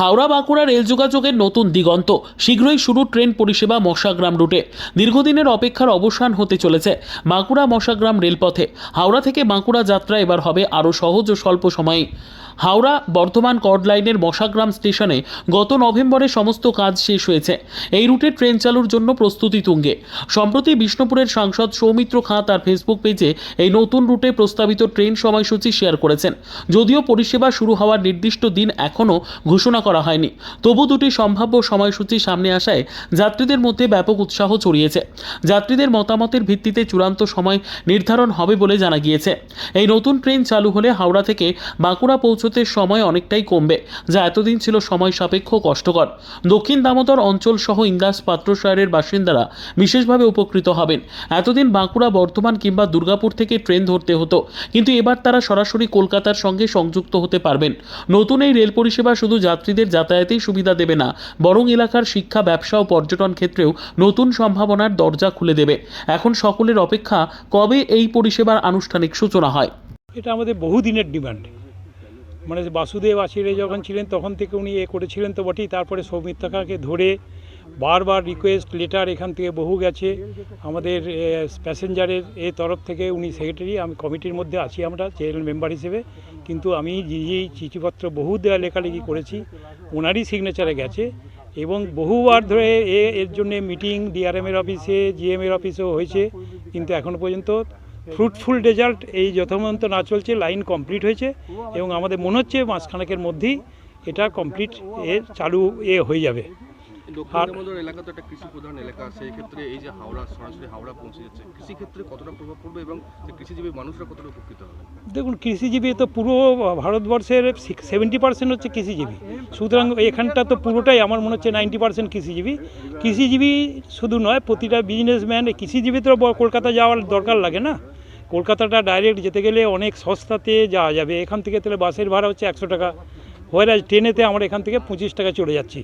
Howrah Bankura rail যোগাযোগের নতুন দিগন্ত। শীঘ্রই শুরু ট্রেন পরিষেবা মশাগ্রাম রুটে। দীর্ঘদিনের অপেক্ষার অবসান হতে চলেছে বাঁকুড়া মশাগ্রাম রেলপথে। হাওড়া থেকে বাঁকুড়া যাত্রা এবার হবে আরও সহজ ও স্বল্প সময়ে। হাওড়া বর্ধমান কর্ড লাইনের মশাগ্রাম স্টেশনে গত নভেম্বরে সমস্ত কাজ শেষ হয়েছে। এই রুটে ট্রেন চালুর জন্য প্রস্তুতি তুঙ্গে। সম্প্রতি বিষ্ণুপুরের সাংসদ সৌমিত্র খাঁ তার ফেসবুক পেজে এই নতুন রুটে প্রস্তাবিত ট্রেন সময়সূচি শেয়ার করেছেন। যদিও পরিষেবা শুরু হওয়ার নির্দিষ্ট দিন এখনও ঘোষণা করা হয়নি। তবু দুটি সম্ভাব্য সময়সূচি সামনে আসায় যাত্রীদের মধ্যে ব্যাপক উৎসাহ ছড়িয়েছে। যাত্রীদের মতামতের ভিত্তিতে চূড়ান্ত সময় নির্ধারণ হবে বলে জানা গিয়েছে। এই নতুন ট্রেন চালু হলে হাওড়া থেকে বাঁকুড়া পৌঁছতে সময় অনেকটাই কমবে, যা এতদিন ছিল সময় সাপেক্ষ কষ্টকর। দক্ষিণ দামোদর অঞ্চল সহ ইন্দাস পাত্রসারের বাসিন্দারা বিশেষভাবে উপকৃত হবেন। এতদিন বাঁকুড়া, বর্ধমান কিংবা দুর্গাপুর থেকে ট্রেন ধরতে হতো, কিন্তু এবার তারা সরাসরি কলকাতার সঙ্গে সংযুক্ত হতে পারবেন। নতুন এই রেল পরিষেবা শুধু যাত্রীদের যাতায়াতেই সুবিধা দেবে না, বরং এলাকার শিক্ষা, ব্যবসা ও পর্যটন ক্ষেত্রেও নতুন সম্ভাবনার দরজা খুলে দেবে। এখন সকলের অপেক্ষা, কবে এই পরিষেবার আনুষ্ঠানিক সূচনা হয়? এটা আমাদের বহুদিনের ডিমান্ড। মানে বাসুদেব আশিরে যখন ছিলেন, তখন থেকে উনি এ করেছিলেন তো বটেই, তারপরে সৌমিত্রাকে ধরে বারবার রিকোয়েস্ট লেটার এখান থেকে বহু গেছে। আমাদের প্যাসেঞ্জারের এ তরফ থেকে উনি সেক্রেটারি আমি কমিটির মধ্যে আছি আমরা চেয়ারম্যান মেম্বার হিসেবে। কিন্তু আমি যেই চিঠিপত্র বহু দেওয়া লেখালেখি করেছি ওনারই সিগনেচারে গেছে। এবং বহুবার ধরে এ, এর জন্য মিটিং ডিআরএমের অফিসে জিএমের অফিসেও হয়েছে। কিন্তু এখনও পর্যন্ত ফ্রুটফুল রেজাল্ট এই যথামন্ত না চলছে লাইন কমপ্লিট হয়েছে। এবং আমাদের মনে হচ্ছে মাসখানেকের মধ্যেই এটা কমপ্লিট এ চালু, এ হয়ে যাবে। দক্ষিণ এলাকা তো একটা কৃষি প্রধান এলাকা সেই ক্ষেত্রে এই যে হাওড়া সরাসরি হাওড়া পৌঁছে যাচ্ছে কৃষি কতটা প্রভাব পড়বে এবং কৃষিজীবী মানুষরা কতটা উপকৃত হবে? দেখুন কৃষিজীবী তো পুরো ভারতবর্ষের সেভেন্টি পার্সেন্ট হচ্ছে কৃষিজীবী। সুতরাং এখানটা তো পুরোটাই আমার মনে হচ্ছে নাইনটি পার্সেন্ট কৃষিজীবী। কৃষিজীবী শুধু নয় প্রতিটা বিজনেসম্যান কৃষিজীবী তো কলকাতা যাওয়ার দরকার লাগে না। কলকাতাটা ডাইরেক্ট যেতে গেলে অনেক সস্তাতে যাওয়া যাবে। এখান থেকে তাহলে বাসের ভাড়া হচ্ছে একশো টাকা। হোয়ারাজ ট্রেনেতে আমরা এখান থেকে পঁচিশ টাকা চলে যাচ্ছি।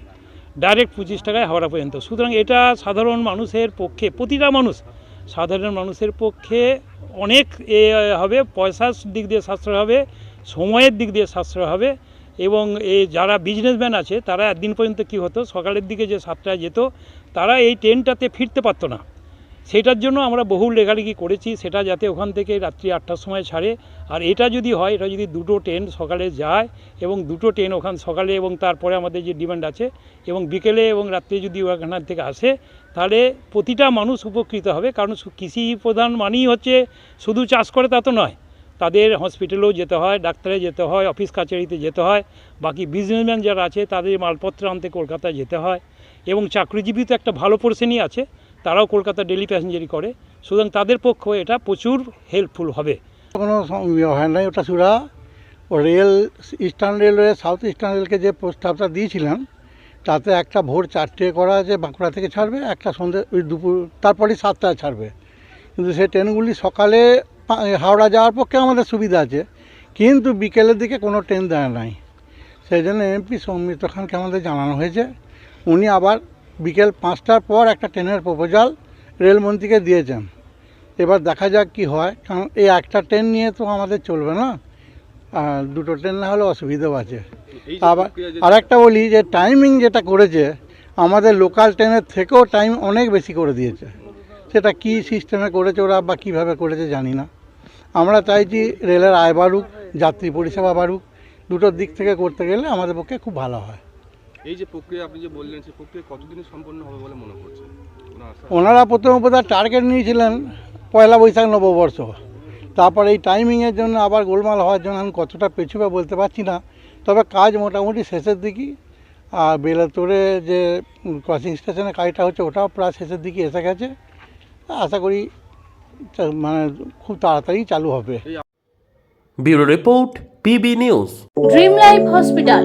ডাইরেক্ট পঁচিশ টাকায় হাওড়া পর্যন্ত। সুতরাং এটা সাধারণ মানুষের পক্ষে, প্রতিটা মানুষ সাধারণ মানুষের পক্ষে অনেক এ, হবে, পয়সার দিক দিয়ে সাশ্রয় হবে, সময়ের দিক দিয়ে সাশ্রয় হবে এবং এই যারা বিজনেসম্যান আছে, তারা একদিন পর্যন্ত কি হতো, সকালের দিকে যে সাতটায় যেত, তারা এই ট্রেনটাতে ফিরতে পারতো না। সেটার জন্য আমরা বহু লেখালেখি করেছি, সেটা যাতে ওখান থেকে রাত্রি আটটার সময় ছাড়ে। আর এটা যদি হয়, এটা যদি দুটো ট্রেন সকালে যায় এবং দুটো ট্রেন ওখান সকালে এবং তারপরে আমাদের যে ডিমান্ড আছে এবং বিকেলে এবং রাত্রে যদি ওখান থেকে আসে, তাহলে প্রতিটা মানুষ উপকৃত হবে। কারণ কৃষি প্রধান মানেই হচ্ছে শুধু চাষ করে তা তো নয়, তাদের হসপিটালেও যেতে হয়, ডাক্তারে যেতে হয় অফিস কাছারিতে যেতে হয়, বাকি বিজনেসম্যান যারা আছে তাদের মালপত্র আনতে কলকাতায় যেতে হয় এবং চাকরিজীবী তো একটা ভালো পোর্শনই আছে। তারাও কলকাতা ডেলি প্যাসেঞ্জারি করে। সুতরাং তাদের পক্ষে এটা প্রচুর হেল্পফুল হবে। কোনো ইয়ে হয় নাই ওটা সুরা। Rail eastern railway south eastern রেলকে যে প্রস্তাবটা দিয়েছিলাম, তাতে একটা ভোর চারটে করা আছে, বাঁকুড়া থেকে ছাড়বে, একটা সন্ধ্যে ওই দুপুর, তারপরে সাতটায় ছাড়বে। কিন্তু সেই ট্রেনগুলি সকালে হাওড়া যাওয়ার পক্ষে আমাদের সুবিধা আছে, কিন্তু বিকেলের দিকে কোনো ট্রেন দেয় নাই। সেই জন্য এমপি সৌমিত্র খানকে আমাদের জানানো হয়েছে। উনি আবার বিকেল পাঁচটার পর একটা ট্রেনের প্রপোজাল রেলমন্ত্রীকে দিয়েছেন। এবার দেখা যাক কি হয় কারণ এই একটা ট্রেন নিয়ে তো আমাদের চলবে না। আর দুটো ট্রেন না হলে অসুবিধাও আছে। আবার আরেকটা বলি যে টাইমিং যেটা করেছে আমাদের লোকাল ট্রেনের থেকেও টাইম অনেক বেশি করে দিয়েছে। সেটা কি সিস্টেমে করেছে ওরা বা কীভাবে করেছে জানি না। আমরা চাইছি রেলের আয় বাড়ুক যাত্রী পরিষেবা বাড়ুক দুটোর দিক থেকে করতে গেলে আমাদের পক্ষে খুব ভালো হয়। এই যে প্রক্রিয়া আপনি যে বললেন সেই প্রক্রিয়া কতদিনে সম্পন্ন হবে বলে মনে করছেন ওনারা প্রথম বোধহয় টার্গেট নিয়েছিলেন পয়লা বৈশাখ নববর্ষ। তারপর এই টাইমিংয়ের জন্য আবার গোলমাল হওয়ার জন্য আমি কতটা পেছুবে বলতে পারছি না। তবে কাজ মোটামুটি শেষের দিকেই আর বেলাতোড়ে যে ক্রসিং স্টেশনে কাজটা হচ্ছে ওটাও প্রায় শেষের দিকে এসে গেছে। আশা করি মানে খুব তাড়াতাড়ি চালু হবে। Bureau report PB news. Dream life hospital